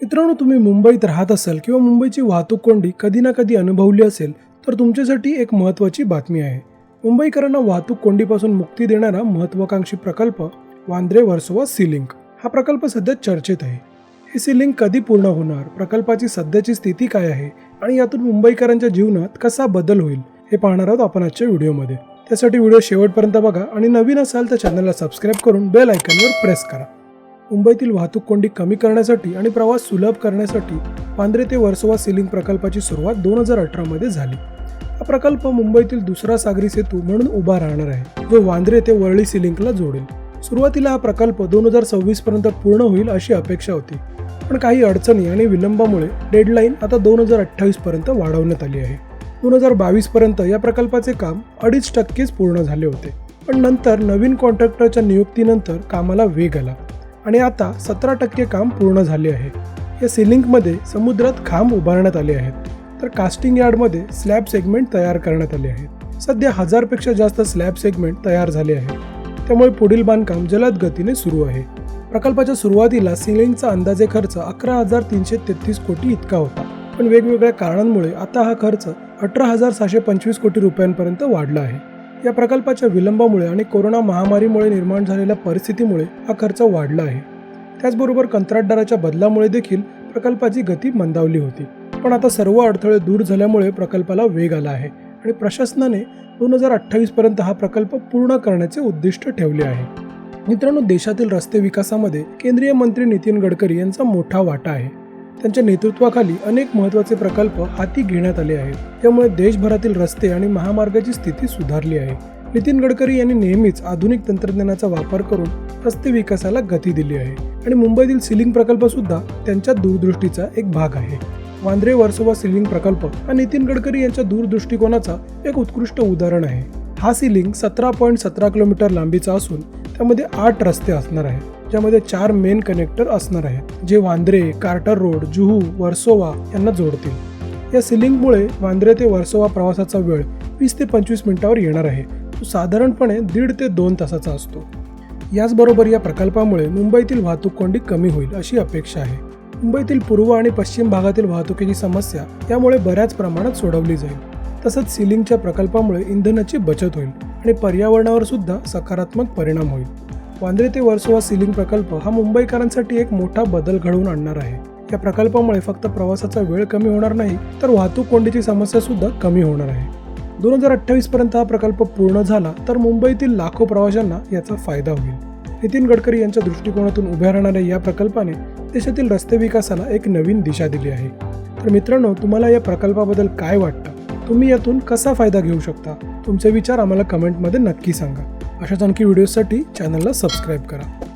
मित्रांनो तुम्ही मुंबईत राहत असाल किंवा मुंबईची वाहतूक कोंडी कधी ना कधी अनुभवली असेल तर तुमच्यासाठी एक महत्त्वाची बातमी आहे. मुंबईकरांना वाहतूक कोंडीपासून मुक्ती देणारा महत्त्वाकांक्षी प्रकल्प वांद्रे वर्सोवा सीलिंक हा प्रकल्प सध्या चर्चेत आहे. हे सीलिंक कधी पूर्ण होणार? प्रकल्पाची सध्याची स्थिती काय आहे? आणि यातून मुंबईकरांच्या जीवनात कसा बदल होईल? हे पाहणार आहोत आपण आजच्या व्हिडिओमध्ये. त्यासाठी व्हिडिओ शेवटपर्यंत बघा आणि नवीन असाल तर चॅनलला सबस्क्राईब करून बेल आयकॉनवर प्रेस करा. मुंबईतील वाहतूक कोंडी कमी करण्यासाठी आणि प्रवास सुलभ करण्यासाठी पांद्रे ते वर्सोवा सिलिंग प्रकल्पाची सुरुवात दोन हजार अठरामध्ये झाली. हा प्रकल्प मुंबईतील दुसरा सागरी सेतू म्हणून उभा राहणार आहे जो वांद्रे ते वरळी सिलिंकला जोडेल. सुरुवातीला हा प्रकल्प दोन हजार सव्वीस पर्यंत पूर्ण होईल अशी अपेक्षा होती. पण काही अडचणी आणि विलंबामुळे डेडलाईन आता दोन हजार अठ्ठावीस पर्यंत वाढवण्यात आली आहे. दोन हजार बावीस पर्यंत या प्रकल्पाचे काम अडीच टक्केच पूर्ण झाले होते. पण नंतर नवीन कॉन्ट्रॅक्टरच्या नियुक्तीनंतर कामाला वेग आला. आणि आता सतरा टक्के काम पूर्ण झाले आहे. या सिलिंकमध्ये समुद्रात खांब उभारण्यात आले आहेत. तर कास्टिंग यार्डमध्ये स्लॅब सेगमेंट तयार करण्यात आले आहेत. सध्या हजारपेक्षा जास्त स्लॅब सेगमेंट तयार झाले आहेत. त्यामुळे पुढील बांधकाम जलद गतीने सुरू आहे. प्रकल्पाच्या सुरुवातीला सिलिंगचा अंदाजे खर्च अकरा हजार तीनशे तेहतीस कोटी इतका होता. पण वेगवेगळ्या कारणांमुळे आता हा खर्च अठरा हजार सहाशे पंचवीस कोटी रुपयांपर्यंत वाढला आहे. या प्रकल्पाच्या विलंबामुळे आणि कोरोना महामारीमुळे निर्माण झालेल्या परिस्थितीमुळे हा खर्च वाढला आहे. त्याचबरोबर कंत्राटदाराच्या बदलामुळे देखील प्रकल्पाची गती मंदावली होती. पण आता सर्व अडथळे दूर झाल्यामुळे प्रकल्पाला वेग आला आहे आणि प्रशासनाने दोन हजार अठ्ठावीस पर्यंत हा प्रकल्प पूर्ण करण्याचे उद्दिष्ट ठेवले आहे. मित्रांनो देशातील रस्ते विकासामध्ये केंद्रीय मंत्री नितीन गडकरी यांचा मोठा वाटा आहे. त्यांच्या नेतृत्वाखाली अनेक महत्त्वाचे प्रकल्प हाती घेण्यात आले आहेत. त्यामुळे देशभरातील रस्ते आणि महामार्गाची स्थिती सुधारली आहे. नितीन गडकरी यांनी नेहमीच आधुनिक तंत्रज्ञानाचा वापर करून रस्ते विकासाला गती दिली आहे आणि मुंबईतील सिलिंग प्रकल्प सुद्धा त्यांच्या दूरदृष्टीचा एक भाग आहे. वांद्रे वर्सोवा सिलिंग प्रकल्प हा नितीन गडकरी यांच्या दूरदृष्टिकोनाचा एक उत्कृष्ट उदाहरण आहे. हा सिलिंग सतरा पॉईंट सतरा किलोमीटर लांबीचा असून त्यामध्ये आठ रस्ते असणार आहेत. ज्यामध्ये चार मेन कनेक्टर असणार आहेत जे वांद्रे कार्टर रोड जुहू वर्सोवा यांना जोडतील. या सिलिंगमुळे वांद्रे ते वर्सोवा प्रवासाचा वेळ वीस ते पंचवीस मिनिटावर येणार आहे. तो साधारणपणे दीड ते दोन तासाचा असतो. याचबरोबर या प्रकल्पामुळे मुंबईतील वाहतूक कोंडी कमी होईल अशी अपेक्षा आहे. मुंबईतील पूर्व आणि पश्चिम भागातील वाहतुकीची समस्या यामुळे बऱ्याच प्रमाणात सोडवली जाईल. तसंच सिलिंगच्या प्रकल्पामुळे इंधनाची बचत होईल आणि पर्यावरणावर सुद्धा सकारात्मक परिणाम होईल. वांद्रे ते वर्सोवा सिलिंग प्रकल्प हा मुंबईकरांसाठी एक मोठा बदल घडवून आणणार आहे. या प्रकल्पामुळे फक्त प्रवासाचा वेळ कमी होणार नाही तर वाहतूक कोंडीची समस्या सुद्धा कमी होणार आहे. दोन हजार अठ्ठावीस पर्यंत हा प्रकल्प पूर्ण झाला तर मुंबईतील लाखो प्रवाशांना याचा फायदा होईल. नितीन गडकरी यांच्या दृष्टिकोनातून उभ्या राहणाऱ्या या प्रकल्पाने देशातील रस्ते विकासाला एक नवीन दिशा दिली आहे. तर मित्रांनो तुम्हाला या प्रकल्पाबद्दल काय वाटतं? तुम्ही यातून कसा फायदा घेऊ शकता? तुमचे विचार आम्हाला कमेंटमध्ये नक्की सांगा. अशाच आणखी व्हिडिओसाठी चॅनलला सबस्क्राईब करा.